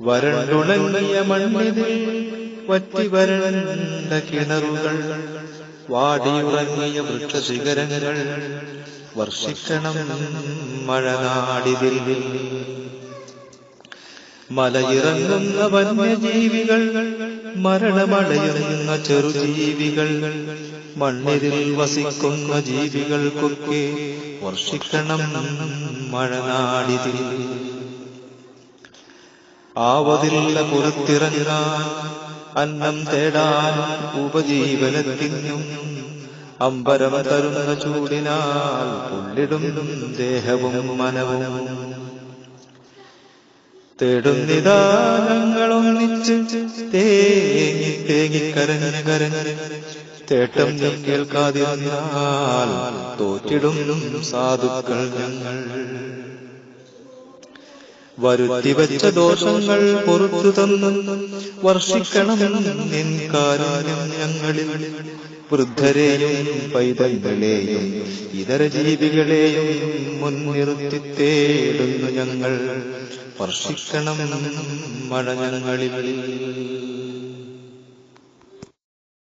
വരണ്ടുണങ്ങിയ മണ്ണിതിൽ വറ്റി വരണ്ട കിണറുകൾ വാടിയുറങ്ങിയ വൃക്ഷശിഖരങ്ങൾ വർഷിക്കണം മഴനാടിതിൽ. മലയിറങ്ങുന്ന വന്യജീവികൾ മരണമടയുന്ന ചെറുജീവികൾ മണ്ണിതിൽ വസിക്കുന്ന ജീവികൾക്കൊക്കെ വർഷിക്കണം മഴനാടിതിൽ. ആവതില്ല പുറത്തിറങ്ങാൻ അന്നം തേടാൻ ഉപജീവനത്തിനും അമ്പരം തരുന്ന ചൂടിനാൽ ഉള്ളിടും ദേഹവും മനവും. തേടുന്നിതാ തേങ്ങി തേങ്ങി കരഞ്ഞ് കരഞ്ഞ് തേട്ടം നീ കേൾക്കാതിരുന്നാൽ തോറ്റിടും സാധുക്കൾ ഞങ്ങൾ. വരുത്തി വെച്ച ദോഷങ്ങൾ പൊറത്തു തന്നു. വർഷിക്കണം ഞങ്ങളിൽ. വൃദ്ധരെയും പൈതങ്ങളെയും ഇതര ജീവികളെയും മുൻനിർത്തി തേടുന്നു ഞങ്ങൾ. വർഷിക്കണം മഴ ഞങ്ങളിൽ.